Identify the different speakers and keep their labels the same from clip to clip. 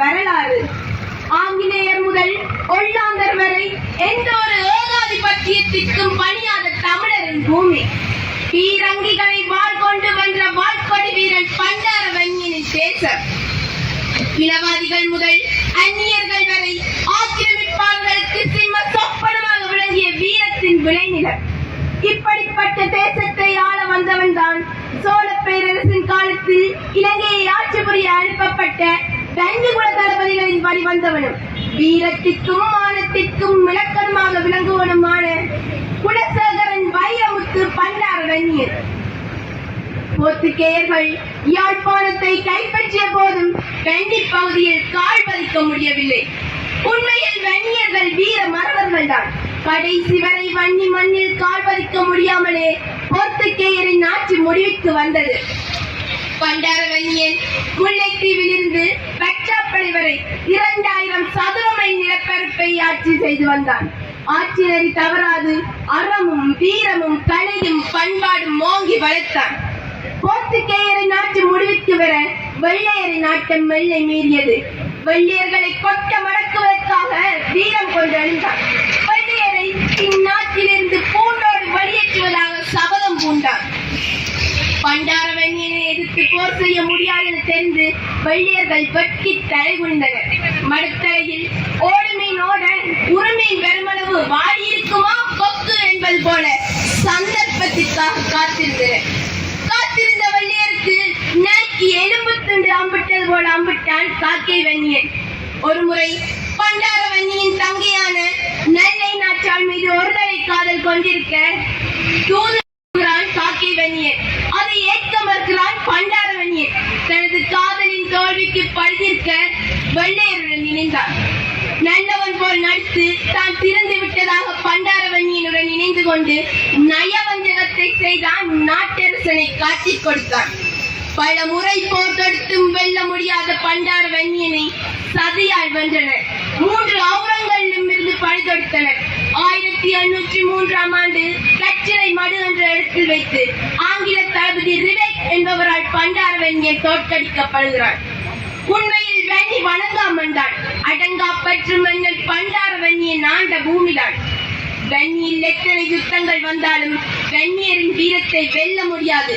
Speaker 1: வரலாறு. ஆங்கிலேயர் முதல் ஒல்லாந்தர் வரை எந்த ஒரு ஏகாதிபத்தியத்திற்கும் பணியாத தமிழரின் பூமி. பீரங்கிகளை வாழ்கொண்டு வென்ற வாட்படி வீரன் பண்டார வங்கியின் தேசம் இளவாதிகள் முதல் அந்நியர்கள் வரை ஆக்கிரமிப்பாளர்களுக்கு சிம்ம சொப்பனமாக விளங்கிய வீரத்தின் விளைநிலம். இப்படிப்பட்ட தேசத்தை ஆள வந்தவன்தான் சோழ பேரரசின் காலத்தில் இலங்கையை ஆட்சி புரிய அனுப்பப்பட்ட கன்னிகுல தளபதிகளின் வழி வந்தவனும் வீரத்திற்கும் மானத்திற்கும் விளக்கமாக விளங்குவனுமான குலசேகரன் வைரமுத்து பண்டார வன்னியன் போர்த்துகேயர்கள் யாழ்ப்பாணத்தை கைப்பற்றிய போதும் கண்டி பகுதியில் கால் பதிக்க முடியவில்லை. உண்மையில் வன்னியர்கள் வீர மறவர்கள் தான். கடைசி வரை வன்னி மண்ணில் கால் பதிக்க முடியாமலே போர்த்துகேயரின் ஆட்சி முடிவுக்கு வந்தது. பண்டார வன்னியன் முல்லைத்தீவிலிருந்து ஆட்சி செய்து வந்தான். ஆட்சி நெறி தவறாது அறமும் வீரமும் கலையும் பண்பாடும் ஓங்கி வளர்த்தான். போர்த்துக்கேயரின் ஆட்சி முடிவுக்கு வர வெள்ளையரின் ஆட்டம் மெல்லை மீறியது. வெள்ளையர்களை கொட்ட மடக்குவதற்காக வீரம் கொண்டு அழிந்தான். வெள்ளையரை இந்நாட்டிலிருந்து பூண்டோடு வெளியேற்றுவதாக சபதம் பூண்டான். பண்டாரவன்னியனை எதிர்த்து போர் செய்ய முடியாது என தெரிந்து வெள்ளையர்கள் வெட்கி தலைகுண்டனர் மடத்தலையில் ஓடி உரிமை பெருமளவு வாடியிருக்குமா? கொக்கு என்பது போல சந்தர்ப்பத்திற்காக காத்திருந்தனர் காத்திருந்த வள்ளியருக்கு நாக்கி எலும்பு துண்டு அம்பிட்டது போல அம்பிட்டான் காக்கை வன்னியன். ஒருமுறை பண்டார வன்னியின் தங்கையான நெல்லை நாச்சாள் மீது ஒரு ஒருதலை காதல் கொண்டிருக்க தூதுகிறான் காக்கை வன்னியன். அதை ஏற்க மறுக்கிறான் பண்டார வன்னியன். தனது காதலின் தோல்விக்கு பழுதிருக்க வெள்ளையருடன் இணைந்தார் நல்லவன் போல நடித்து தான் திறந்து விட்டதாக பண்டாரவன்னியனுடன் இணைந்து கொண்டு நயவஞ்சகத்தை செய்தான் நாட்டரசனை காட்டிக் கொடுத்தான். பல முறை போர் தொடுத்தும் வெல்ல முடியாத பண்டார வன்னியனை சதியால் வென்றனர். மூன்று அவுரங்களிலும் இருந்து பழி தொடுத்தனர். ஆயிரத்தி எண்ணூற்றி மூன்றாம் ஆண்டு கச்சிலை மடு என்ற இடத்தில் வைத்து ஆங்கில தளபதி ரிவேக் என்பவரால் பண்டார வன்னியன் தோற்கடிக்கப்படுகிறார் உண்மை வன்னி வணங்காமன் தான் அடங்கா பற்று மன்னன் பண்டார வன்னியன் ஆண்ட பூமிதான். வன்னியில் எத்தனை யுத்தங்கள் வந்தாலும் வன்னியரின் வீரத்தை வெல்ல முடியாது.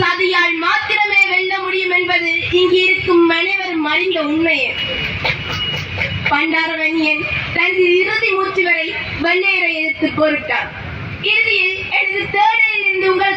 Speaker 1: சதியால் மாத்திரமே வெல்ல முடியும் என்பது இங்கு இருக்கும் அனைவரும் அறிந்த உண்மையே. பண்டாரவன்னியன் தனது இறுதி மூச்சு வரை வெள்ளையரை எதிர்த்து போரிட்டார் இறுதியில் எனது தேர்தலில் இருந்து உங்கள்